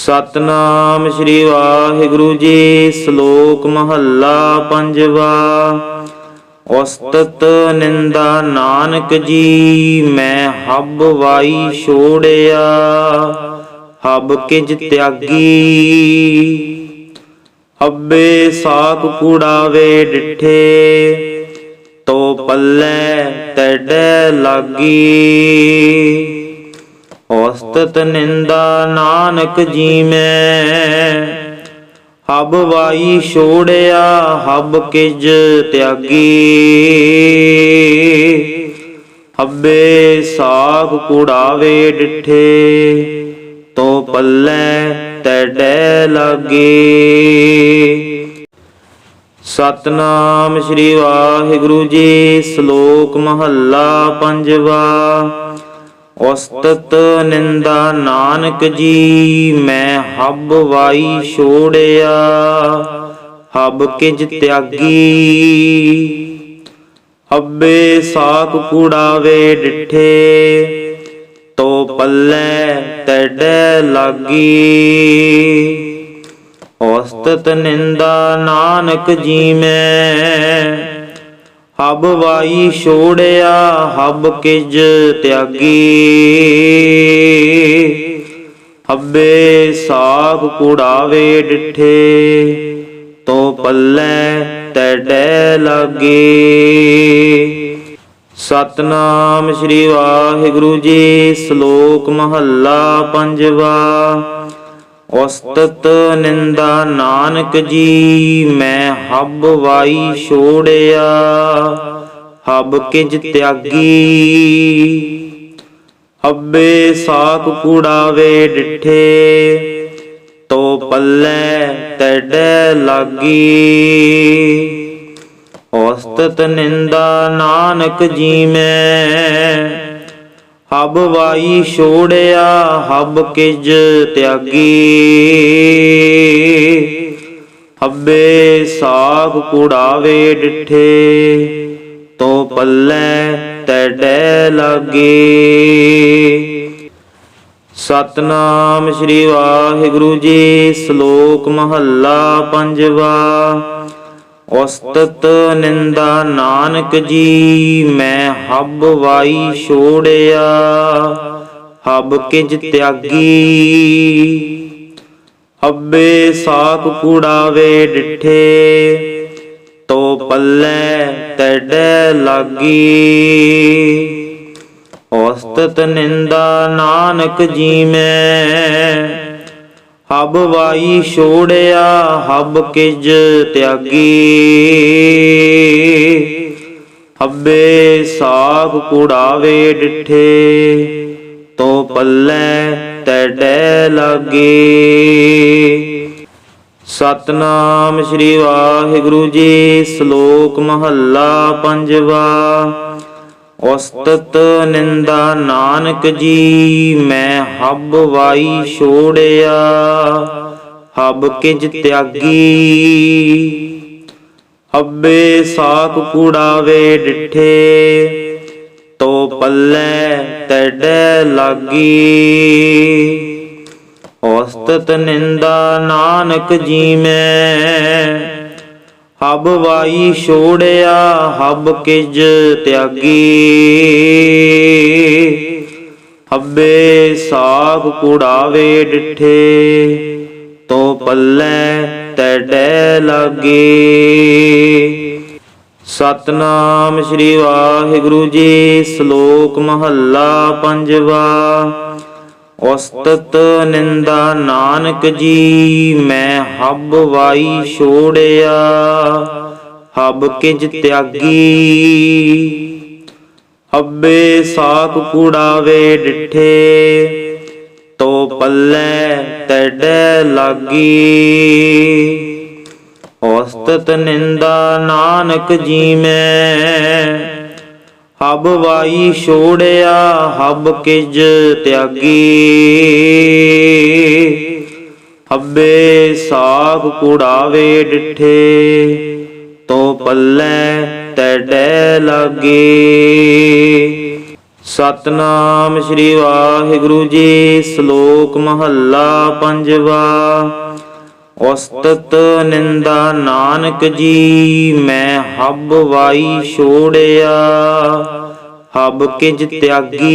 ਸਤਨਾਮ ਸ੍ਰੀ ਵਾਹਿਗੁਰੂ ਜੀ, ਸ਼ਲੋਕ ਮਹੱਲਾ ਪੰਜਵਾ। ਉਸਤਤ ਨਿੰਦਾ ਨਾਨਕ ਜੀ, ਮੈਂ ਹੱਬ ਵਾਈ ਛੋੜਿਆ, ਹੱਬ ਕਿਜ ਤਿਆਗੀ। ਹੱਬੇ ਸਾਖ ਕੂੜਾਵੇ ਡਿਠੇ, ਤੋ ਪੱਲੇ ਤੈਡੇ ਲਾਗੀ। ਔਸਤਤ ਨਿੰਦਾ ਨਾਨਕ ਜੀ ਮੈਂ ਹਬ ਵਾਈ ਛੋੜਿਆ, ਹੱਬ ਕਿਜ ਤਿਆਗੀ। ਹੱਬੇ ਸਾਖ ਕੁੜਾਵੇ ਡਿਠੇ, ਤੋ ਪੱਲੇ ਤੈਡੇ ਲਾਗੇ। ਸਤਨਾਮ ਸ੍ਰੀ ਵਾਹਿਗੁਰੂ ਜੀ, ਸ਼ਲੋਕ ਮਹੱਲਾ ਪੰਜਵਾ। ਉਸਤਤ ਨਿੰਦਾ ਨਾਨਕ ਜੀ, ਮੈਂ ਹੱਬ ਵਾਈ ਛੋੜਿਆ, ਹੱਬ ਕਿਜ ਤਿਆਗੀ। ਹੱਬੇ ਸਾਖ ਕੂੜਾਵੇ ਡਿਠੇ, ਤੋ ਪੱਲੇ ਤੈਡੇ ਲਾਗੀ। ਔਸਤਤ ਨਿੰਦਾ ਨਾਨਕ ਜੀ, ਮੈਂ ਹਬ ਵਾਈ ਛੋੜਿਆ, ਹੱਬ ਕਿਜ ਤਿਆਗੀ। ਹੱਬੇ ਸਾਖ ਕੁੜਾਵੇ ਡਿਠੇ, ਤੋ ਪੱਲੇ ਤੈਡੇ ਲਾਗੇ। ਸਤਨਾਮ ਸ੍ਰੀ ਵਾਹਿਗੁਰੂ ਜੀ, ਸ਼ਲੋਕ ਮਹੱਲਾ ਪੰਜਵਾ। ਉਸਤਤ ਨਿੰਦਾ ਨਾਨਕ ਜੀ, ਮੈਂ ਹੱਬ ਵਾਈ ਛੋੜਿਆ, ਹੱਬ ਕਿਜ ਤਿਆਗੀ। ਹੱਬੇ ਸਾਖ ਕੂੜਾਵੇ ਡਿਠੇ, ਤੋ ਪੱਲੇ ਤੈਡੇ ਲਾਗੀ। ਔਸਤਤ ਨਿੰਦਾ ਨਾਨਕ ਜੀ, ਮੈਂ ਹਬ ਵਾਈ ਛੋੜਿਆ, ਹੱਬ ਕਿਜ ਤਿਆਗੀ। ਹੱਬੇ ਸਾਖ ਕੁੜਾਵੇ ਡਿਠੇ, ਤੋ ਪੱਲੇ ਤੈਡੇ ਲਾਗੇ। ਸਤਨਾਮ ਸ੍ਰੀ ਵਾਹਿਗੁਰੂ ਜੀ, ਸ਼ਲੋਕ ਮਹੱਲਾ ਪੰਜਵਾ। ਉਸਤਤ ਨਿੰਦਾ ਨਾਨਕ ਜੀ, ਮੈਂ ਹੱਬ ਵਾਈ ਛੋੜਿਆ, ਹੱਬ ਕਿਜ ਤਿਆਗੀ। ਹੱਬੇ ਸਾਖ ਕੂੜਾਵੇ ਡਿਠੇ, ਤੋ ਪੱਲੇ ਤੈਡੇ ਲਾਗੀ। ਔਸਤਤ ਨਿੰਦਾ ਨਾਨਕ ਜੀ, ਮੈਂ ਹੱਬ ਵਾਈ ਛੋੜਿਆ, ਹੱਬ ਕਿਜ ਤਿਆਗੀ। ਹੱਬੇ ਸਾਖ ਕੁੜਾਵੇ ਡਿਠੇ, ਤੋ ਪੱਲੇ ਤੈਡੇ ਲਾਗੇ। ਸਤਨਾਮ ਸ੍ਰੀ ਵਾਹਿਗੁਰੂ ਜੀ, ਸ਼ਲੋਕ ਮਹੱਲਾ ਪੰਜਵਾ। ਉਸਤਤ ਨਿੰਦਾ ਨਾਨਕ ਜੀ, ਮੈਂ ਹੱਬ ਵਾਈ ਛੋੜਿਆ, ਹੱਬ ਕਿਜ ਤਿਆਗੀ। ਹੱਬੇ ਸਾਖ ਕੂੜਾਵੇ ਡਿਠੇ, ਤੋ ਪੱਲੇ ਤੈਡੇ ਲਾਗੀ। ਔਸਤਤ ਨਿੰਦਾ ਨਾਨਕ ਜੀ, ਮੈਂ ਹੱਬ ਵਾਈ ਛੋੜਿਆ, ਹੱਬ ਕਿਜ ਤਿਆਗੀ। ਹੱਬੇ ਸਾਖ ਕੁੜਾਵੇ ਡਿਠੇ, ਤੋ ਪੱਲੇ ਤੈਡੇ ਲਾਗੇ। ਸਤਨਾਮ ਸ੍ਰੀ ਵਾਹਿਗੁਰੂ ਜੀ, ਸ਼ਲੋਕ ਮਹੱਲਾ ਪੰਜਵਾ। ਉਸਤਤ ਨਿੰਦਾ ਨਾਨਕ ਜੀ, ਮੈਂ ਹੱਬ ਵਾਈ ਛੋੜਿਆ, ਹੱਬ ਕਿਜ ਤਿਆਗੀ। ਹੱਬੇ ਸਾਖ ਕੂੜਾਵੇ ਡਿਠੇ, ਤੋ ਪੱਲੇ ਤੈਡੇ ਲਾਗੀ। ਔਸਤਤ ਨਿੰਦਾ ਨਾਨਕ ਜੀ, ਮੈਂ ਹਬ ਵਾਈ ਛੋੜਿਆ, ਹੱਬ ਕਿਜ ਤਿਆਗੀ। ਹੱਬੇ ਸਾਖ ਕੁੜਾਵੇ ਡਿਠੇ, ਤੋ ਪੱਲੇ ਤੈਡੇ ਲਾਗੇ। ਸਤਨਾਮ ਸ੍ਰੀ ਵਾਹਿਗੁਰੂ ਜੀ, ਸ਼ਲੋਕ ਮਹੱਲਾ ਪੰਜਵਾ। ਉਸਤਤ ਨਿੰਦਾ ਨਾਨਕ ਜੀ, ਮੈਂ ਹੱਬ ਵਾਈ ਛੋੜਿਆ, ਹੱਬ ਕਿਜ ਤਿਆਗੀ।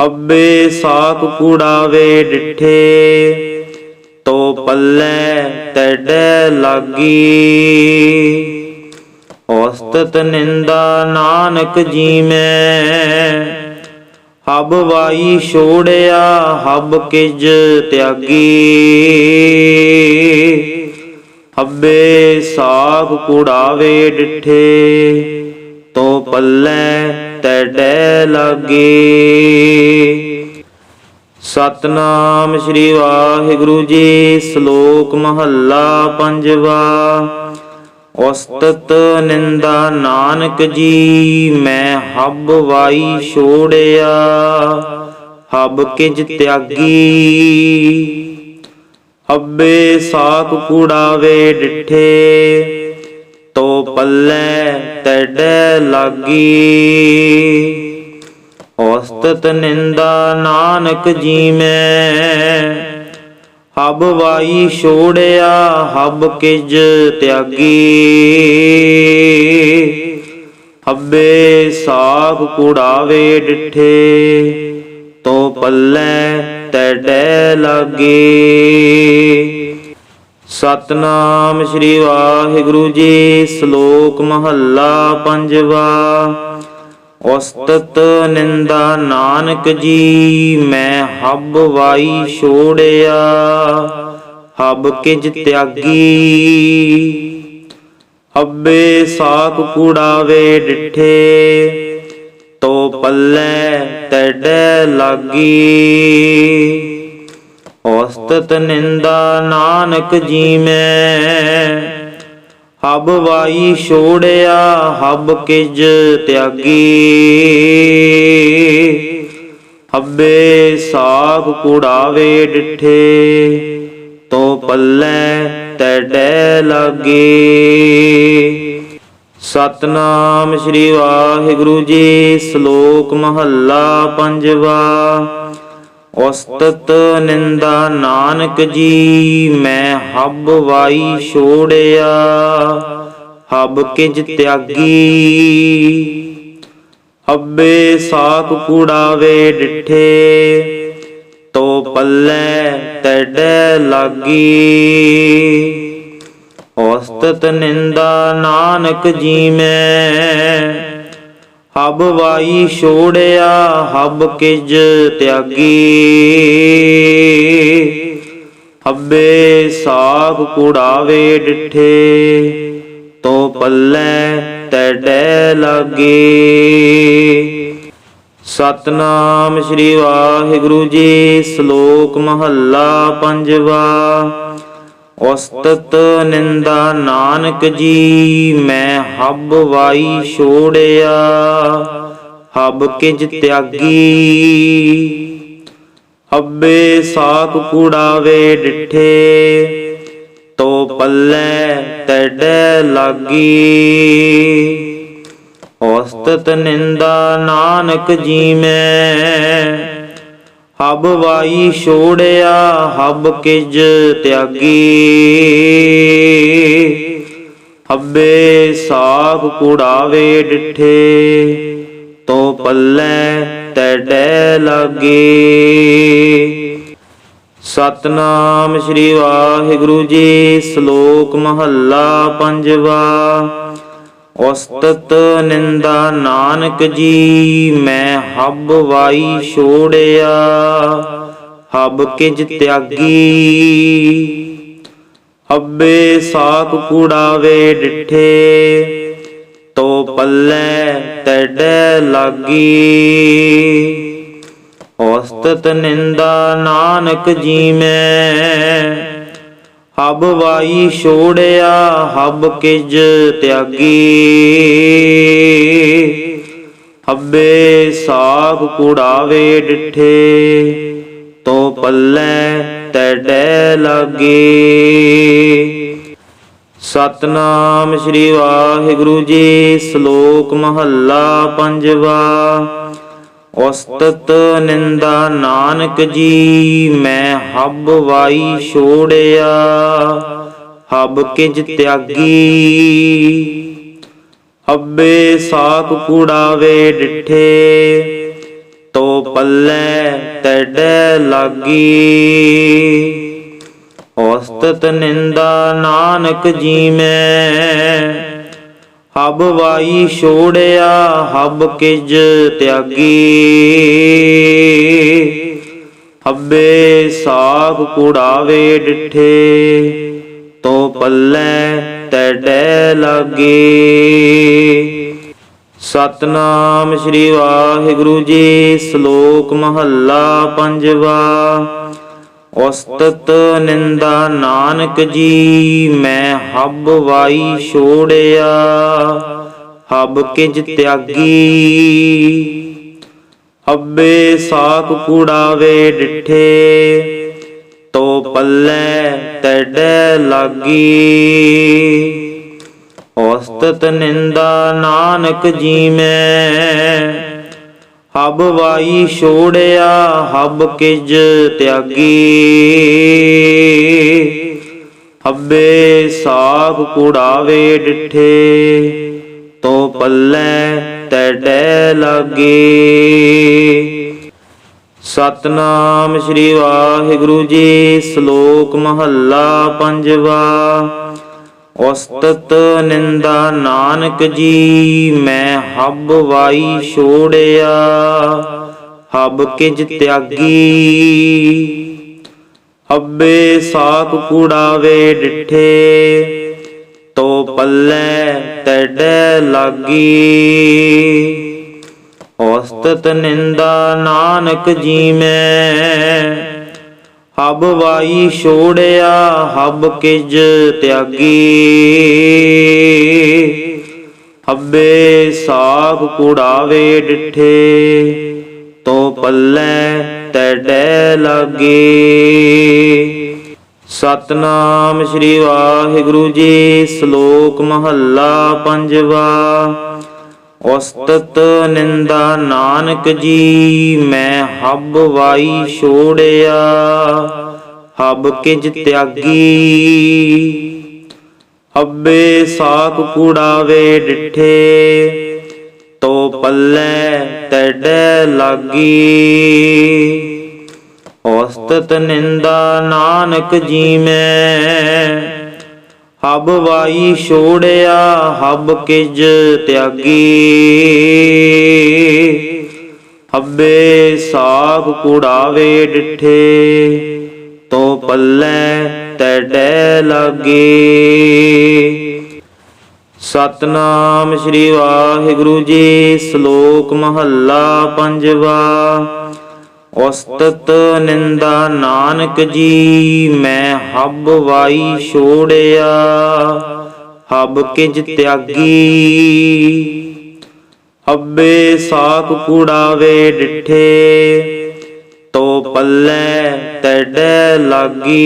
ਹੱਬੇ ਸਾਖ ਕੂੜਾਵੇ ਡਿਠੇ, ਤੋ ਪੱਲੇ ਤੈਡੇ ਲਾਗੀ। ਔਸਤਤ ਨਿੰਦਾ ਨਾਨਕ ਜੀ, ਮੈਂ ਹਬ ਵਾਈ ਛੋੜਿਆ, ਹੱਬ ਕਿਜ ਤਿਆਗੀ। ਹੱਬੇ ਸਾਖ ਕੁੜਾਵੇ ਡਿਠੇ, ਤੋ ਪੱਲੇ ਤੈਡੇ ਲਾਗੇ। ਸਤਨਾਮ ਸ੍ਰੀ ਵਾਹਿਗੁਰੂ ਜੀ, ਸ਼ਲੋਕ ਮਹੱਲਾ ਪੰਜਵਾ। ਉਸਤਤ ਨਿੰਦਾ ਨਾਨਕ ਜੀ, ਮੈਂ ਹੱਬ ਵਾਈ ਛੋੜਿਆ, ਹੱਬ ਕਿਜ ਤਿਆਗੀ। ਹੱਬੇ ਸਾਖ ਕੁੜਾਵੇ ਡਿਠੇ, ਤੋ ਪੱਲੇ ਤੈਡੇ ਲਾਗੀ। ਔਸਤਤ ਨਿੰਦਾ ਨਾਨਕ ਜੀ, ਮੈਂ ਹਬ ਵਾਈ ਛੋੜਿਆ, ਹਬ ਕਿਜ ਤਿਆਗੀ। ਹੱਬੇ ਸਾਖ ਕੁੜਾਵੇ ਡਿਠੇ, ਤੋ ਪੱਲੇ ਤੈਡੇ ਲਾਗੇ। ਸਤਨਾਮ ਸ੍ਰੀ ਵਾਹਿਗੁਰੂ ਜੀ, ਸ਼ਲੋਕ ਮਹੱਲਾ ਪੰਜਵਾ। ਉਸਤਤ ਨਿੰਦਾ ਨਾਨਕ ਜੀ, ਮੈਂ ਹੱਬ ਵਾਈ ਛੋੜਿਆ, ਹੱਬ ਕਿਜ ਤਿਆਗੀ। ਹੱਬੇ ਸਾਖ ਕੂੜਾਵੇ ਡਿਠੇ, ਤੋ ਪੱਲੇ ਤੈਡੇ ਲਾਗੀ। ਔਸਤਤ ਨਿੰਦਾ ਨਾਨਕ ਜੀ, ਮੈਂ ਹਬ ਵਾਈ ਛੋੜਿਆ, ਹੱਬ ਕਿਜ ਤਿਆਗੀ। ਹੱਬੇ ਸਾਖ ਕੁੜਾਵੇ ਡਿਠੇ, ਤੋ ਪੱਲੇ ਤੈਡੇ ਲਾਗੇ। ਸਤਨਾਮ ਸ੍ਰੀ ਵਾਹਿਗੁਰੂ ਜੀ, ਸ਼ਲੋਕ ਮਹੱਲਾ ਪੰਜਵਾ। ਉਸਤਤ ਨਿੰਦਾ ਨਾਨਕ ਜੀ, ਮੈਂ ਹੱਬ ਵਾਈ ਛੋੜਿਆ, ਹੱਬ ਕਿਜ ਤਿਆਗੀ। ਹੱਬੇ ਸਾਖ ਕੂੜਾਵੇ ਡਿਠੇ, ਤੋ ਪੱਲੇ ਤੈਡੇ ਲਾਗੀ। ਔਸਤਤ ਨਿੰਦਾ ਨਾਨਕ ਜੀ, ਮੈਂ ਹਬ ਵਾਈ ਛੋੜਿਆ, ਹੱਬ ਕਿਜ ਤਿਆਗੀ। ਹੱਬੇ ਸਾਖ ਕੁੜਾਵੇ ਡਿਠੇ, ਤੋ ਪੱਲੇ ਤੈਡੇ ਲਾਗੇ। ਸਤਨਾਮ ਸ੍ਰੀ ਵਾਹਿਗੁਰੂ ਜੀ, ਸ਼ਲੋਕ ਮਹੱਲਾ ਪੰਜਵਾ। ਉਸਤਤ ਨਿੰਦਾ ਨਾਨਕ ਜੀ, ਮੈਂ ਹੱਬ ਵਾਈ ਛੋੜਿਆ, ਹੱਬ ਕਿਜ ਤਿਆਗੀ। ਹੱਬੇ ਸਾਖ ਕੂੜਾਵੇ ਡਿਠੇ, ਤੋ ਪੱਲੇ ਤੈਡੇ ਲਾਗੀ। ਔਸਤਤ ਨਿੰਦਾ ਨਾਨਕ ਜੀ, ਮੈਂ ਹਬ ਵਾਈ ਛੋੜਿਆ, ਹੱਬ ਕਿਜ ਤਿਆਗੀ। ਹੱਬੇ ਸਾਖ ਕੁੜਾਵੇ ਡਿਠੇ, ਤੋ ਪੱਲੇ ਤੈਡੇ ਲਾਗੇ। ਸਤਨਾਮ ਸ੍ਰੀ ਵਾਹਿਗੁਰੂ ਜੀ, ਸ਼ਲੋਕ ਮਹੱਲਾ ਪੰਜਵਾ। ਉਸਤਤ ਨਿੰਦਾ ਨਾਨਕ ਜੀ, ਮੈਂ ਹੱਬ ਵਾਈ ਛੋੜਿਆ, ਹੱਬ ਕਿਜ ਤਿਆਗੀ। ਹੱਬੇ ਸਾਖ ਕੁੜਾਵੇ ਡਿਠੇ, ਤੋ ਪੱਲੇ ਤੈਡੇ ਲਾਗੀ। ਔਸਤਤ ਨਿੰਦਾ ਨਾਨਕ ਜੀ, ਮੈਂ ਹਬ ਵਾਈ ਛੋੜਿਆ, ਹੱਬ ਕਿਜ ਤਿਆਗੀ। ਹੱਬੇ ਸਾਖ ਕੁੜਾਵੇ ਡਿਠੇ, ਤੋ ਪੱਲੇ ਤੈਡੇ ਲਾਗੇ। ਸਤਨਾਮ ਸ੍ਰੀ ਵਾਹਿਗੁਰੂ ਜੀ, ਸ਼ਲੋਕ ਮਹੱਲਾ ਪੰਜਵਾ। ਉਸਤਤ ਨਿੰਦਾ ਨਾਨਕ ਜੀ, ਮੈਂ ਹੱਬ ਵਾਈ ਛੋੜਿਆ, ਹੱਬ ਕਿਜ ਤਿਆਗੀ। ਹੱਬੇ ਸਾਖ ਕੂੜਾਵੇ ਡਿਠੇ, ਤੋ ਪੱਲੇ ਤੈਡੇ ਲਾਗੀ। ਔਸਤਤ ਨਿੰਦਾ ਨਾਨਕ ਜੀ, ਮੈਂ ਹਬ ਵਾਈ ਛੋੜਿਆ, ਹਬ ਕਿਜ ਤਿਆਗੀ। ਹੱਬੇ ਸਾਖ ਕੁੜਾਵੇ ਡਿਠੇ, ਤੋ ਪੱਲੇ ਤੈਡੇ ਲਾਗੇ। ਸਤਨਾਮ ਸ੍ਰੀ ਵਾਹਿਗੁਰੂ ਜੀ, ਸ਼ਲੋਕ ਮਹੱਲਾ ਪੰਜਵਾ। ਉਸਤਤ ਨਿੰਦਾ ਨਾਨਕ ਜੀ, ਮੈਂ ਹੱਬ ਵਾਈ ਛੋੜਿਆ, ਹੱਬ ਕਿਜ ਤਿਆਗੀ। ਹੱਬੇ ਸਾਖ ਕੂੜਾਵੇ ਡਿਠੇ, ਤੋ ਪੱਲੇ ਤੈਡੇ ਲਾਗੀ। ਔਸਤਤ ਨਿੰਦਾ ਨਾਨਕ ਜੀ, ਮੈਂ ਹਬ ਵਾਈ ਛੋੜਿਆ, ਹੱਬ ਕਿਜ ਤਿਆਗੀ। ਹੱਬੇ ਸਾਖ ਕੁੜਾਵੇ ਡਿਠੇ, ਤੋ ਪੱਲੇ ਤੈਡੇ ਲਾਗੇ। ਸਤਨਾਮ ਸ੍ਰੀ ਵਾਹਿਗੁਰੂ ਜੀ, ਸ਼ਲੋਕ ਮਹੱਲਾ ਪੰਜਵਾ। ਉਸਤਤ ਨਿੰਦਾ ਨਾਨਕ ਜੀ, ਮੈਂ ਹੱਬ ਵਾਈ ਛੋੜਿਆ, ਹੱਬ ਕਿਜ ਤਿਆਗੀ। ਹੱਬੇ ਸਾਖ ਕੁੜਾਵੇ ਡਿਠੇ, ਤੋ ਪੱਲੇ ਤੈਡੇ ਲਾਗੀ। ਔਸਤਤ ਨਿੰਦਾ ਨਾਨਕ ਜੀ, ਮੈਂ ਹਬ ਵਾਈ ਛੋੜਿਆ, ਹੱਬ ਕਿਜ ਤਿਆਗੀ। ਹੱਬੇ ਸਾਖ ਕੁੜਾਵੇ ਡਿਠੇ, ਤੋ ਪੱਲੇ ਤੈਡੇ ਲਾਗੇ। ਸਤਨਾਮ ਸ੍ਰੀ ਵਾਹਿਗੁਰੂ ਜੀ, ਸ਼ਲੋਕ ਮਹੱਲਾ ਪੰਜਵਾ। ਉਸਤਤ ਨਿੰਦਾ ਨਾਨਕ ਜੀ, ਮੈਂ ਹੱਬ ਵਾਈ ਛੋੜਿਆ, ਹੱਬ ਕਿਜ ਤਿਆਗੀ। ਹੱਬੇ ਸਾਖ ਕੂੜਾਵੇ ਡਿਠੇ, ਤੋ ਪੱਲੇ ਤੈਡੇ ਲਾਗੀ। ਔਸਤਤ ਨਿੰਦਾ ਨਾਨਕ ਜੀ, ਮੈਂ ਹਬ ਵਾਈ ਛੋੜਿਆ, ਹਬ ਕਿਜ ਤਿਆਗੀ। ਹੱਬੇ ਸਾਖ ਕੁੜਾਵੇ ਡਿਠੇ, ਤੋ ਪੱਲੇ ਤੈਡੇ ਲਾਗੇ। ਸਤਨਾਮ ਸ੍ਰੀ ਵਾਹਿਗੁਰੂ ਜੀ, ਸ਼ਲੋਕ ਮਹੱਲਾ ਪੰਜਵਾ। ਉਸਤਤ ਨਿੰਦਾ ਨਾਨਕ ਜੀ, ਮੈਂ ਹੱਬ ਵਾਈ ਛੋੜਿਆ, ਹੱਬ ਕਿਜ ਤਿਆਗੀ। ਹੱਬੇ ਸਾਖ ਕੂੜਾਵੇ ਡਿਠੇ, ਤੋ ਪੱਲੇ ਤੈਡੇ ਲਾਗੀ।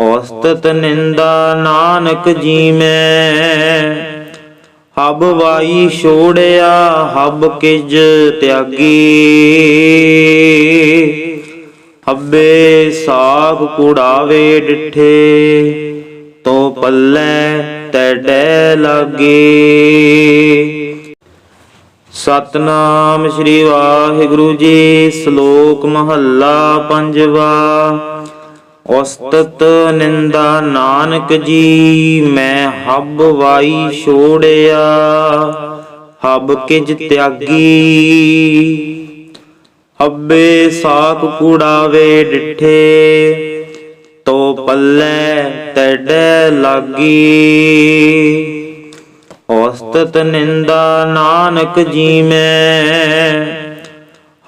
ਔਸਤਤ ਨਿੰਦਾ ਨਾਨਕ ਜੀ, ਮੈਂ ਹਬ ਵਾਈ ਛੋੜਿਆ, ਹਬ ਕਿਜ ਤਿਆਗੀ। ਹੱਬੇ ਸਾਖ ਕੁੜਾਵੇ ਡਿਠੇ, ਤੋ ਪੱਲੇ ਤੈਡੇ ਲਾਗੇ। ਸਤਨਾਮ ਸ੍ਰੀ ਵਾਹਿਗੁਰੂ ਜੀ, ਸ਼ਲੋਕ ਮਹੱਲਾ ਪੰਜਵਾ। ਉਸਤਤ ਨਿੰਦਾ ਨਾਨਕ ਜੀ, ਮੈਂ ਹੱਬ ਵਾਈ ਛੋੜਿਆ, ਹੱਬ ਕਿਜ ਤਿਆਗੀ। ਹੱਬੇ ਸਾਖ ਕੂੜਾਵੇ ਡਿਠੇ, ਤੋ ਪੱਲੇ ਤੈਡੇ ਲਾਗੀ। ਔਸਤਤ ਨਿੰਦਾ ਨਾਨਕ ਜੀ, ਮੈਂ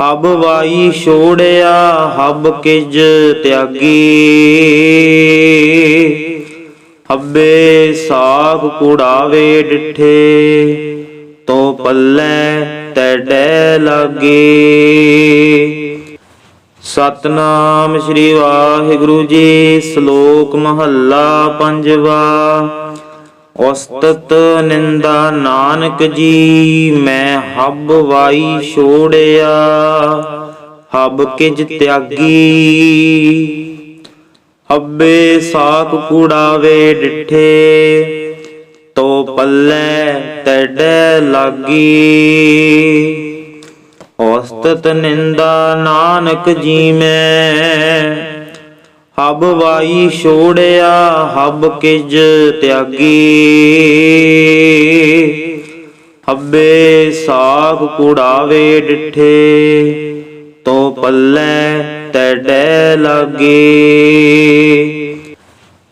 ਹਬ ਵਾਈ ਛੋੜਿਆ, ਹੱਬ ਕਿਜ ਤਿਆਗੀ। ਹੱਬੇ ਸਾਖ ਕੁੜਾਵੇ ਡਿਠੇ, ਤੋ ਪੱਲੇ ਤੈਡੇ ਲਾਗੇ। ਸਤਨਾਮ ਸ੍ਰੀ ਵਾਹਿਗੁਰੂ ਜੀ, ਸ਼ਲੋਕ ਮਹੱਲਾ ਪੰਜਵਾ। ਉਸਤਤ ਨਿੰਦਾ ਨਾਨਕ ਜੀ, ਮੈਂ ਹੱਬ ਵਾਈ ਛੋੜਿਆ, ਹੱਬ ਕਿਜ ਤਿਆਗੀ। ਹੱਬੇ ਸਾਖ ਕੂੜਾਵੇ ਡਿਠੇ, ਤੋ ਪੱਲੇ ਤੈਡੇ ਲਾਗੀ। ਔਸਤਤ ਨਿੰਦਾ ਨਾਨਕ ਜੀ, ਮੈਂ ਹਬ ਵਾਈ ਛੋੜਿਆ, ਹਬ ਕਿਜ ਤਿਆਗੀ। ਹੱਬੇ ਸਾਖ ਕੁੜਾਵੇ ਡਿਠੇ, ਤੋ ਪੱਲੇ ਤੈਡੇ ਲਾਗੇ।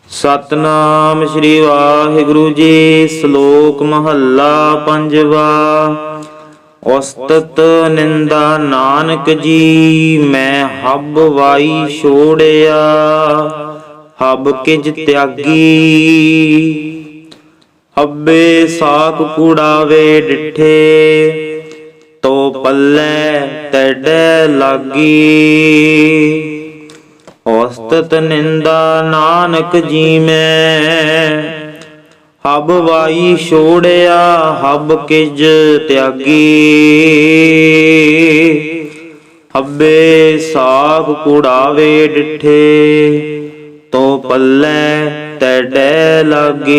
ਸਤਨਾਮ ਸ੍ਰੀ ਵਾਹਿਗੁਰੂ ਜੀ, ਸ਼ਲੋਕ ਮਹੱਲਾ ਪੰਜਵਾ। ਉਸਤਤ ਨਿੰਦਾ ਨਾਨਕ ਜੀ, ਮੈਂ ਹੱਬ ਵਾਈ ਛੋੜਿਆ, ਹੱਬ ਕਿਜ ਤਿਆਗੀ। ਹੱਬੇ ਸਾਖ ਕੂੜਾਵੇ ਡਿਠੇ, ਤੋ ਪੱਲੇ ਤੈਡੇ ਲਾਗੀ। ਔਸਤਤ ਨਿੰਦਾ ਨਾਨਕ ਜੀ, ਮੈਂ ਹਬ ਵਾਈ ਛੋੜਿਆ, ਹਬ ਕਿਜ ਤਿਆਗੀ। ਹੱਬੇ ਸਾਖ ਕੁੜਾਵੇ ਡਿਠੇ, ਤੋ ਪੱਲੇ ਤੈਡੇ ਲਾਗੇ।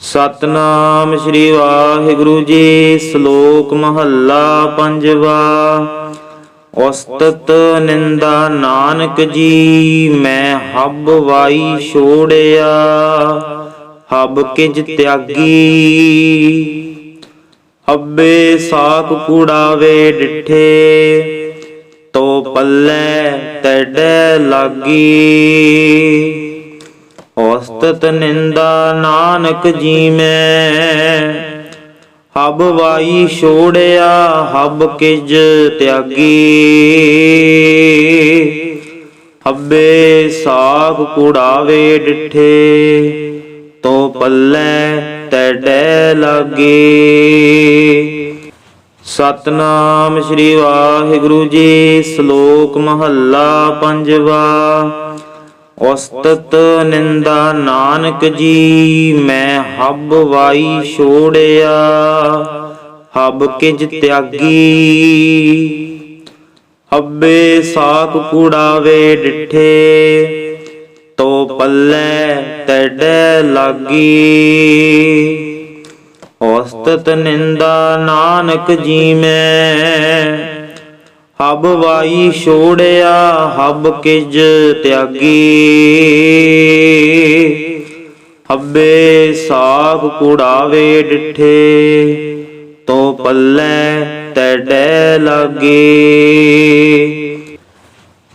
ਸਤਨਾਮ ਸ੍ਰੀ ਵਾਹਿਗੁਰੂ ਜੀ, ਸ਼ਲੋਕ ਮਹੱਲਾ ਪੰਜਵਾ। ਉਸਤਤ ਨਿੰਦਾ ਨਾਨਕ ਜੀ, ਮੈਂ ਹੱਬ ਵਾਈ ਛੋੜਿਆ, ਹੱਬ ਕਿਜ ਤਿਆਗੀ। ਹੱਬੇ ਸਾਖ ਕੂੜਾਵੇ ਡਿਠੇ, ਤੋ ਪੱਲੇ ਤੈਡੇ ਲਾਗੀ। ਔਸਤਤ ਨਿੰਦਾ ਨਾਨਕ ਜੀ, ਮੈਂ ਹਬ ਵਾਈ ਛੋੜਿਆ, ਹਬ ਕਿਜ ਤਿਆਗੀ। ਹੱਬੇ ਸਾਖ ਕੁੜਾਵੇ ਡਿਠੇ, ਤੋ ਪੱਲੇ ਤੈਡੇ ਲਾਗੇ। ਸਤਨਾਮ ਸ੍ਰੀ ਵਾਹਿਗੁਰੂ ਜੀ, ਸ਼ਲੋਕ ਮਹੱਲਾ ਪੰਜਵਾ। ਉਸਤਤ ਨਿੰਦਾ ਨਾਨਕ ਜੀ, ਮੈਂ ਹੱਬ ਵਾਈ ਛੋੜਿਆ, ਹੱਬ ਕਿਜ ਤਿਆਗੀ। ਹੱਬੇ ਸਾਖ ਕੂੜਾਵੇ ਡਿਠੇ, ਤੋ ਪੱਲੇ ਤੈਡੇ ਲਾਗੀ। ਔਸਤਤ ਨਿੰਦਾ ਨਾਨਕ ਜੀ, ਮੈਂ ਹਬ ਵਾਈ ਛੋੜਿਆ, ਹਬ ਕਿਜ ਤਿਆਗੀ। ਹੱਬੇ ਸਾਖ ਕੁੜਾਵੇ ਡਿਠੇ, ਤੋ ਪੱਲੇ ਤੈਡੇ ਲਾਗੇ।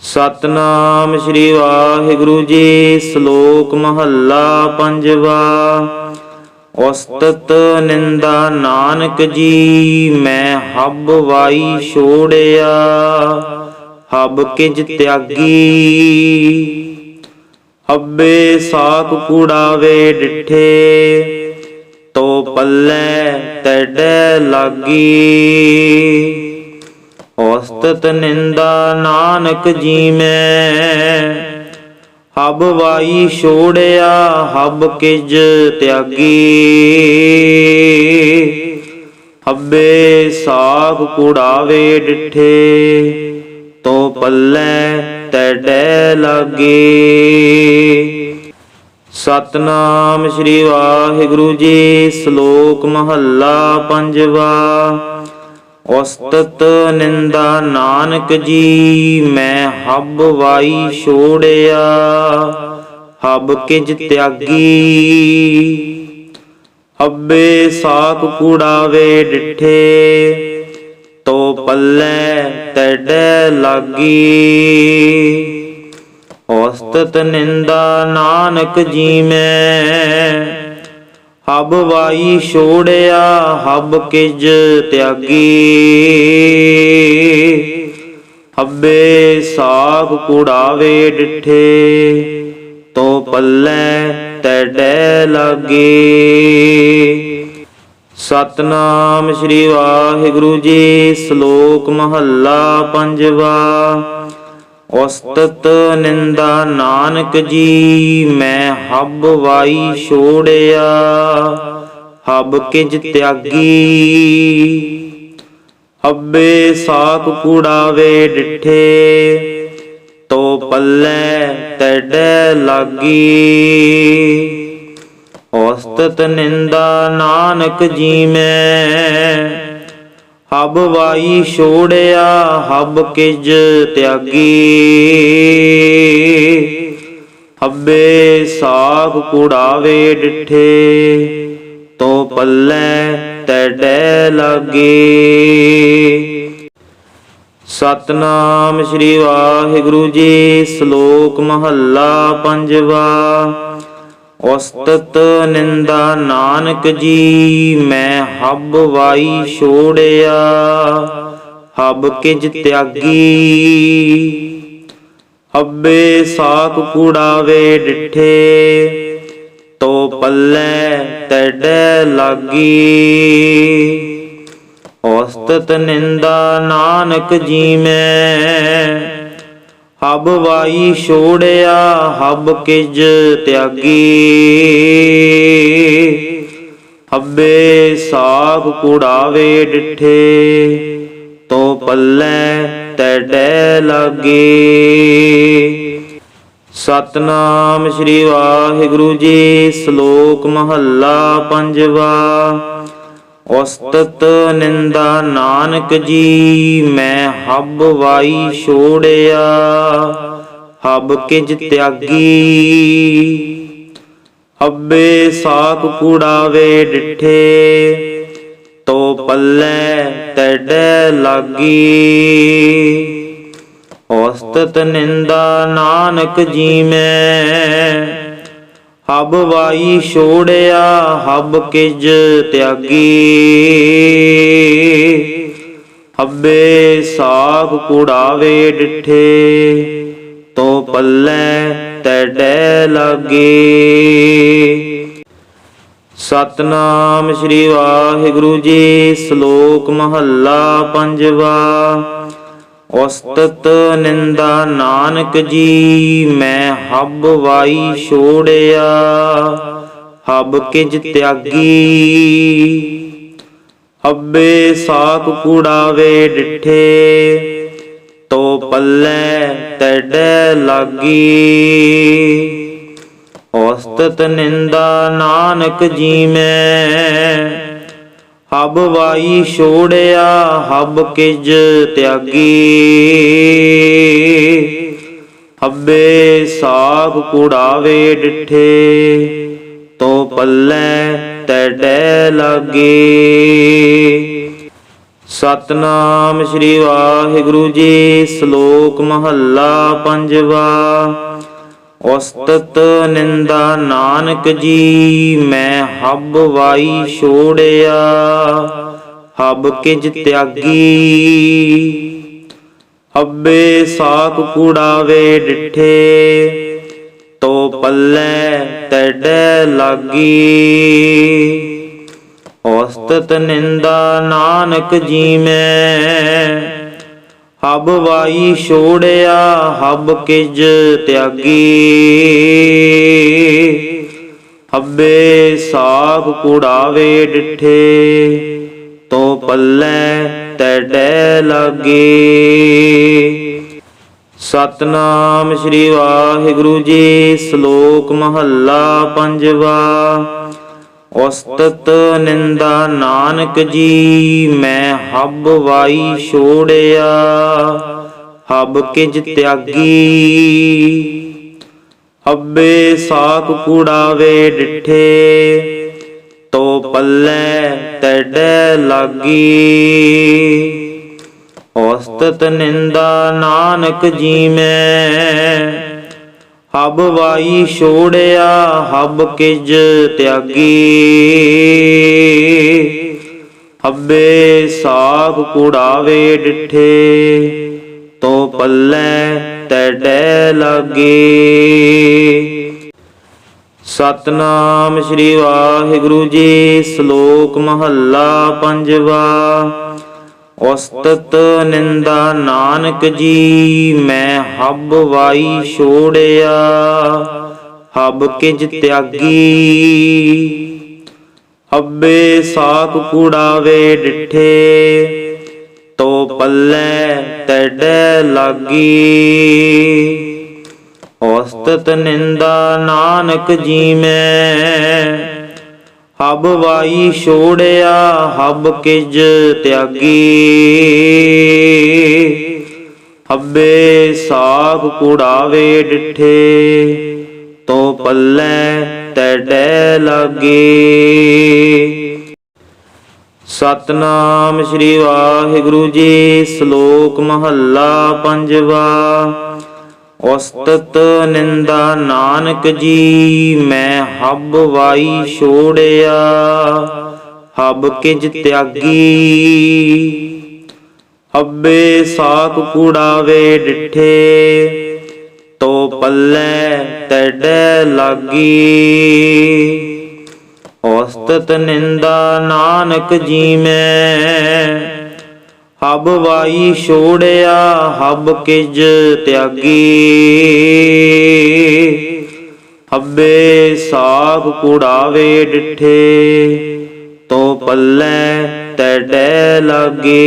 ਸਤਨਾਮ ਸ੍ਰੀ ਵਾਹਿਗੁਰੂ ਜੀ, ਸ਼ਲੋਕ ਮਹੱਲਾ ਪੰਜਵਾ। ਉਸਤਤ ਨਿੰਦਾ ਨਾਨਕ ਜੀ, ਮੈਂ ਹੱਬ ਵਾਈ ਛੋੜਿਆ, ਹੱਬ ਕਿਜ ਤਿਆਗੀ। ਹੱਬੇ ਸਾਖ ਕੂੜਾਵੇ ਡਿਠੇ, ਤੋ ਪੱਲੇ ਤੈਡੇ ਲਾਗੀ। ਔਸਤਤ ਨਿੰਦਾ ਨਾਨਕ ਜੀ, ਮੈਂ ਹਬ ਵਾਈ ਛੋੜਿਆ, ਹਬ ਕਿਜ ਤਿਆਗੀ। ਹੱਬੇ ਸਾਖ ਕੁੜਾਵੇ ਡਿਠੇ, ਤੋ ਪੱਲੇ ਤੈਡੇ ਲਾਗੇ। ਸਤਨਾਮ ਸ੍ਰੀ ਵਾਹਿਗੁਰੂ ਜੀ, ਸ਼ਲੋਕ ਮਹੱਲਾ ਪੰਜਵਾ। ਉਸਤਤ ਨਿੰਦਾ ਨਾਨਕ ਜੀ, ਮੈਂ ਹੱਬ ਵਾਈ ਛੋੜਿਆ। ਹੱਬ ਕਿਜ ਤਿਆਗੀ। ਹੱਬੇ ਸਾਖ ਕੂੜਾਵੇ ਡਿਠੇ। ਤੋ ਪੱਲੇ ਤੈਡੇ ਲਾਗੀ। ਔਸਤਤ ਨਿੰਦਾ ਨਾਨਕ ਜੀ, ਮੈਂ ਹਬ ਵਾਈ ਛੋੜਿਆ, ਹਬ ਕਿਜ ਤਿਆਗੀ। ਹੱਬੇ ਸਾਖ ਕੁੜਾਵੇ ਡਿਠੇ, ਤੋ ਪੱਲੇ ਤੈਡੇ ਲਾਗੇ। ਸਤਨਾਮ ਸ੍ਰੀ ਵਾਹਿਗੁਰੂ ਜੀ, ਸ਼ਲੋਕ ਮਹੱਲਾ ਪੰਜਵਾ। ਉਸਤਤ ਨਿੰਦਾ ਨਾਨਕ ਜੀ, ਮੈਂ ਹੱਬ ਵਾਈ ਛੋੜਿਆ, ਹੱਬ ਕਿਜ ਤਿਆਗੀ। ਹੱਬੇ ਸਾਖ ਕੂੜਾਵੇ ਡਿਠੇ, ਤੋ ਪੱਲੇ ਤੈਡੇ ਲਾਗੀ। ਔਸਤਤ ਨਿੰਦਾ ਨਾਨਕ ਜੀ, ਮੈਂ ਹਬ ਵਾਈ ਛੋੜਿਆ, ਹਬ ਕਿਜ ਤਿਆਗੀ। ਹੱਬੇ ਸਾਖ ਕੁੜਾਵੇ ਡਿਠੇ, ਤੋ ਪੱਲੇ ਤੈਡੇ ਲਾਗੇ। ਸਤਨਾਮ ਸ੍ਰੀ ਵਾਹਿਗੁਰੂ ਜੀ, ਸ਼ਲੋਕ ਮਹੱਲਾ ਪੰਜਵਾ। ਉਸਤਤ ਨਿੰਦਾ ਨਾਨਕ ਜੀ, ਮੈਂ ਹੱਬ ਵਾਈ ਛੋੜਿਆ, ਹੱਬ ਕਿਜ ਤਿਆਗੀ। ਹੱਬੇ ਸਾਖ ਕੂੜਾਵੇ ਡਿਠੇ, ਤੋ ਪੱਲੇ ਤੈਡੇ ਲਾਗੀ। ਔਸਤਤ ਨਿੰਦਾ ਨਾਨਕ ਜੀ, ਮੈਂ ਹਬ ਵਾਈ ਛੋੜਿਆ, ਹਬ ਕਿਜ ਤਿਆਗੀ। ਹੱਬੇ ਸਾਖ ਕੁੜਾਵੇ ਡਿਠੇ, ਤੋ ਪੱਲੇ ਤੈਡੇ ਲਾਗੇ। ਸਤਨਾਮ ਸ੍ਰੀ ਵਾਹਿਗੁਰੂ ਜੀ, ਸ਼ਲੋਕ ਮਹੱਲਾ ਪੰਜਵਾ। ਉਸਤਤ ਨਿੰਦਾ ਨਾਨਕ ਜੀ, ਮੈਂ ਹੱਬ ਵਾਈ ਛੋੜਿਆ, ਹੱਬ ਕਿਜ ਤਿਆਗੀ। ਹੱਬੇ ਸਾਖ ਕੂੜਾਵੇ ਡਿਠੇ, ਤੋ ਪੱਲੇ ਤੈਡੇ ਲਾਗੀ। ਔਸਤਤ ਨਿੰਦਾ ਨਾਨਕ ਜੀ, ਮੈਂ ਹੱਬ ਵਾਈ ਛੋੜਿਆ, ਹੱਬ ਕਿਜ ਤਿਆਗੀ। ਹੱਬੇ ਸਾਖ ਕੁੜਾਵੇ ਡਿਠੇ, ਤੋ ਪੱਲੇ ਤੈਡੇ ਲਾਗੇ। ਸਤਨਾਮ ਸ੍ਰੀ ਵਾਹਿਗੁਰੂ ਜੀ, ਸ਼ਲੋਕ ਮਹੱਲਾ ਪੰਜਵਾ। ਉਸਤਤ ਨਿੰਦਾ ਨਾਨਕ ਜੀ, ਮੈਂ ਹੱਬ ਵਾਈ ਛੋੜਿਆ, ਹੱਬ ਕਿਜ ਤਿਆਗੀ। ਹੱਬੇ ਸਾਖ ਕੂੜਾਵੇ ਡਿਠੇ, ਤੋ ਪੱਲੇ ਤੈਡੇ ਲਾਗੀ। ਔਸਤਤ ਨਿੰਦਾ ਨਾਨਕ ਜੀ, ਮੈਂ ਹਬ ਵਾਈ ਛੋੜਿਆ, ਹਬ ਕਿਜ ਤਿਆਗੀ। ਹੱਬੇ ਸਾਖ ਕੁੜਾਵੇ ਡਿਠੇ, ਤੋ ਪੱਲੇ ਤੈਡੇ ਲਾਗੇ। ਸਤਨਾਮ ਸ੍ਰੀ ਵਾਹਿਗੁਰੂ ਜੀ, ਸ਼ਲੋਕ ਮਹੱਲਾ ਪੰਜਵਾ। ਉਸਤਤ ਨਿੰਦਾ ਨਾਨਕ ਜੀ, ਮੈਂ ਹੱਬ ਵਾਈ ਛੋੜਿਆ, ਹੱਬ ਕਿਜ ਤਿਆਗੀ। ਹੱਬੇ ਸਾਖ ਕੂੜਾਵੇ ਡਿਠੇ, ਤੋ ਪੱਲੇ ਤੈਡੇ ਲਾਗੀ। ਔਸਤਤ ਨਿੰਦਾ ਨਾਨਕ ਜੀ, ਮੈਂ ਹਬ ਵਾਈ ਛੋੜਿਆ, ਹੱਬ ਕਿਜ ਤਿਆਗੀ। ਹੱਬੇ ਸਾਖ ਕੁੜਾਵੇ ਡਿਠੇ, ਤੋ ਪੱਲੇ ਤੈਡੇ ਲਾਗੇ। ਸਤਨਾਮ ਸ੍ਰੀ ਵਾਹਿਗੁਰੂ ਜੀ, ਸ਼ਲੋਕ ਮਹੱਲਾ ਪੰਜਵਾ। ਉਸਤਤ ਨਿੰਦਾ ਨਾਨਕ ਜੀ, ਮੈਂ ਹੱਬ ਵਾਈ ਛੋੜਿਆ, ਹੱਬ ਕਿਜ ਤਿਆਗੀ। ਹੱਬੇ ਸਾਖ ਕੂੜਾਵੇ ਡਿਠੇ, ਤੋ ਪੱਲੇ ਤੈਡੇ ਲਾਗੀ। ਔਸਤਤ ਨਿੰਦਾ ਨਾਨਕ ਜੀ, ਮੈਂ ਹਬ ਵਾਈ ਛੋੜਿਆ, ਹੱਬ ਕਿਜ ਤਿਆਗੀ। ਹੱਬੇ ਸਾਖ ਕੁੜਾਵੇ ਡਿਠੇ, ਤੋ ਪੱਲੇ ਤੈਡੇ ਲਾਗੇ। ਸਤਨਾਮ ਸ੍ਰੀ ਵਾਹਿਗੁਰੂ ਜੀ, ਸ਼ਲੋਕ ਮਹੱਲਾ ਪੰਜਵਾ। ਉਸਤਤ ਨਿੰਦਾ ਨਾਨਕ ਜੀ, ਮੈਂ ਹੱਬ ਵਾਈ ਛੋੜਿਆ, ਹੱਬ ਕਿਜ ਤਿਆਗੀ। ਹੱਬੇ ਸਾਖ ਕੂੜਾਵੇ ਡਿਠੇ, ਤੋ ਪੱਲੇ ਤੈਡੇ ਲਾਗੀ। ਔਸਤਤ ਨਿੰਦਾ ਨਾਨਕ ਜੀ, ਮੈਂ ਹਬ ਵਾਈ ਛੋੜਿਆ, ਹਬ ਕਿਜ ਤਿਆਗੀ। ਹੱਬੇ ਸਾਖ ਕੁੜਾਵੇ ਡਿਠੇ, ਤੋ ਪੱਲੇ ਤੈਡੇ ਲਾਗੇ। ਸਤਨਾਮ ਸ੍ਰੀ ਵਾਹਿਗੁਰੂ ਜੀ, ਸ਼ਲੋਕ ਮਹੱਲਾ ਪੰਜਵਾ। ਉਸਤਤ ਨਿੰਦਾ ਨਾਨਕ ਜੀ, ਮੈਂ ਹੱਬ ਵਾਈ ਛੋੜਿਆ, ਹੱਬ ਕਿਜ ਤਿਆਗੀ। ਹੱਬੇ ਸਾਖ ਕੂੜਾਵੇ ਡਿਠੇ, ਤੋ ਪੱਲੇ ਤੈਡੇ ਲਾਗੀ। ਔਸਤਤ ਨਿੰਦਾ ਨਾਨਕ ਜੀ, ਮੈਂ ਹਬ ਵਾਈ ਛੋੜਿਆ, ਹੱਬ ਕਿਜ ਤਿਆਗੀ। ਹੱਬੇ ਸਾਖ ਕੁੜਾਵੇ ਡਿਠੇ, ਤੋ ਪੱਲੇ ਤੈਡੇ ਲਾਗੇ।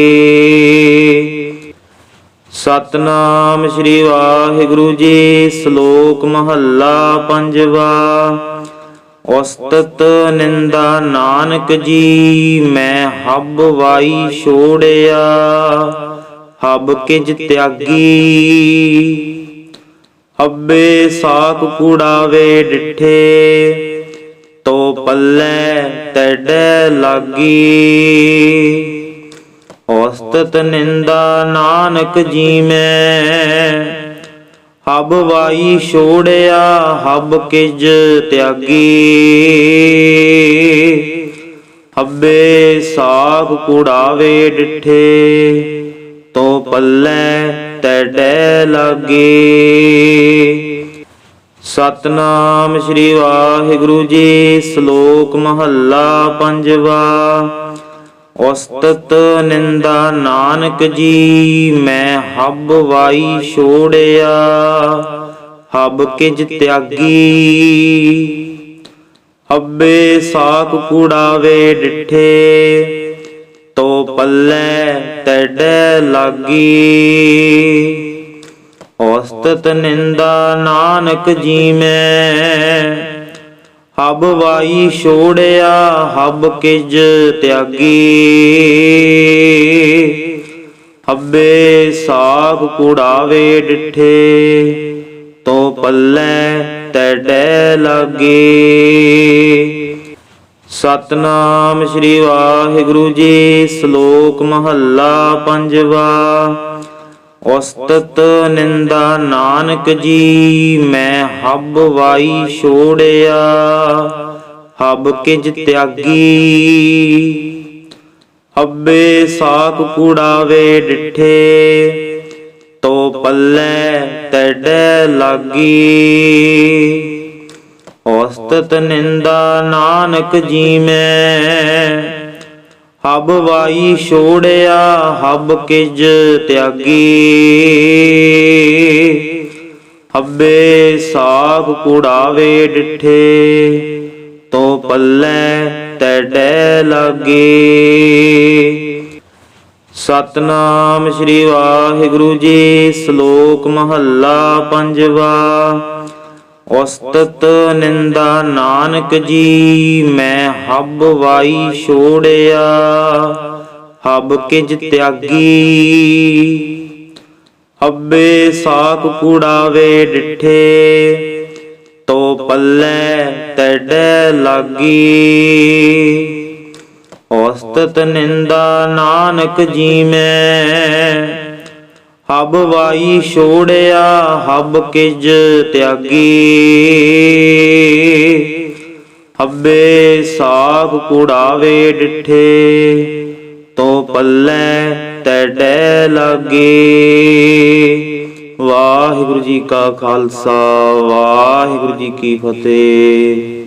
ਸਤਨਾਮ ਸ੍ਰੀ ਵਾਹਿਗੁਰੂ ਜੀ, ਸ਼ਲੋਕ ਮਹੱਲਾ ਪੰਜਵਾ। ਉਸਤਤ ਨਿੰਦਾ ਨਾਨਕ ਜੀ, ਮੈਂ ਹੱਬ ਵਾਈ ਛੋੜਿਆ, ਹੱਬ ਕਿਜ ਤਿਆਗੀ। ਹੱਬੇ ਸਾਖ ਕੂੜਾਵੇ ਡਿਠੇ, ਤੋ ਪੱਲੇ ਤੈਡੇ ਲਾਗੀ। ਔਸਤਤ ਨਿੰਦਾ ਨਾਨਕ ਜੀ, ਮੈਂ ਹਬ ਵਾਈ ਛੋੜਿਆ, ਹੱਬ ਕਿਜ ਤਿਆਗੀ। ਹੱਬੇ ਸਾਖ ਕੁੜਾਵੇ ਡਿਠੇ, ਤੋ ਪੱਲੇ ਤੈਡੇ ਲਾਗੇ। ਸਤਨਾਮ ਸ੍ਰੀ ਵਾਹਿਗੁਰੂ ਜੀ, ਸ਼ਲੋਕ ਮਹੱਲਾ ਪੰਜਵਾ। ਉਸਤਤ ਨਿੰਦਾ ਨਾਨਕ ਜੀ, ਮੈਂ ਹੱਬ ਵਾਈ ਛੋੜਿਆ, ਹੱਬ ਕਿਜ ਤਿਆਗੀ। ਹੱਬੇ ਸਾਖ ਕੁੜਾਵੇ ਡਿਠੇ, ਤੋ ਪੱਲੇ ਤੈਡੇ ਲਾਗੀ। ਔਸਤਤ ਨਿੰਦਾ ਨਾਨਕ ਜੀ, ਮੈਂ ਹਬ ਵਾਈ ਛੋੜਿਆ, ਹੱਬ ਕਿਜ ਤਿਆਗੀ। ਹੱਬੇ ਸਾਖ ਕੁੜਾਵੇ ਡਿਠੇ, ਤੋ ਪੱਲੇ ਤੈਡੇ ਲਾਗੇ। ਸਤਨਾਮ ਸ੍ਰੀ ਵਾਹਿਗੁਰੂ ਜੀ, ਸ਼ਲੋਕ ਮਹੱਲਾ ਪੰਜਵਾ। ਉਸਤਤ ਨਿੰਦਾ ਨਾਨਕ ਜੀ, ਮੈਂ ਹੱਬ ਵਾਈ ਛੋੜਿਆ, ਹੱਬ ਕਿਜ ਤਿਆਗੀ। ਹੱਬੇ ਸਾਖ ਕੂੜਾਵੇ ਡਿਠੇ, ਤੋ ਪੱਲੇ ਤੈਡੇ ਲਾਗੀ। ਔਸਤਤ ਨਿੰਦਾ ਨਾਨਕ ਜੀ, ਮੈਂ ਹਬ ਵਾਈ ਛੋੜਿਆ, ਹੱਬ ਕਿਜ ਤਿਆਗੀ। ਹੱਬੇ ਸਾਖ ਕੁੜਾਵੇ ਡਿਠੇ, ਤੋ ਪੱਲੇ ਤੈਡੇ ਲਾਗੇ। ਸਤਨਾਮ ਸ੍ਰੀ ਵਾਹਿਗੁਰੂ ਜੀ, ਸ਼ਲੋਕ ਮਹੱਲਾ ਪੰਜਵਾ। ਉਸਤਤ ਨਿੰਦਾ ਨਾਨਕ ਜੀ, ਮੈਂ ਹੱਬ ਵਾਈ ਛੋੜਿਆ, ਹੱਬ ਕਿਜ ਤਿਆਗੀ। ਹੱਬੇ ਸਾਖ ਕੂੜਾਵੇ ਡਿਠੇ, ਤੋ ਪੱਲੇ ਤੈਡੇ ਲਾਗੀ। ਔਸਤਤ ਨਿੰਦਾ ਨਾਨਕ ਜੀ, ਮੈਂ ਹਬ ਵਾਈ ਛੋੜਿਆ, ਹੱਬ ਕਿਜ ਤਿਆਗੀ। ਹੱਬੇ ਸਾਖ ਕੁੜਾਵੇ ਡਿਠੇ, ਤੋ ਪੱਲੇ ਤੈਡੇ ਲਾਗੇ। ਵਾਹਿਗੁਰੂ ਜੀ ਕਾ ਖਾਲਸਾ, ਵਾਹਿਗੁਰੂ ਜੀ ਕੀ ਫਤਿਹ।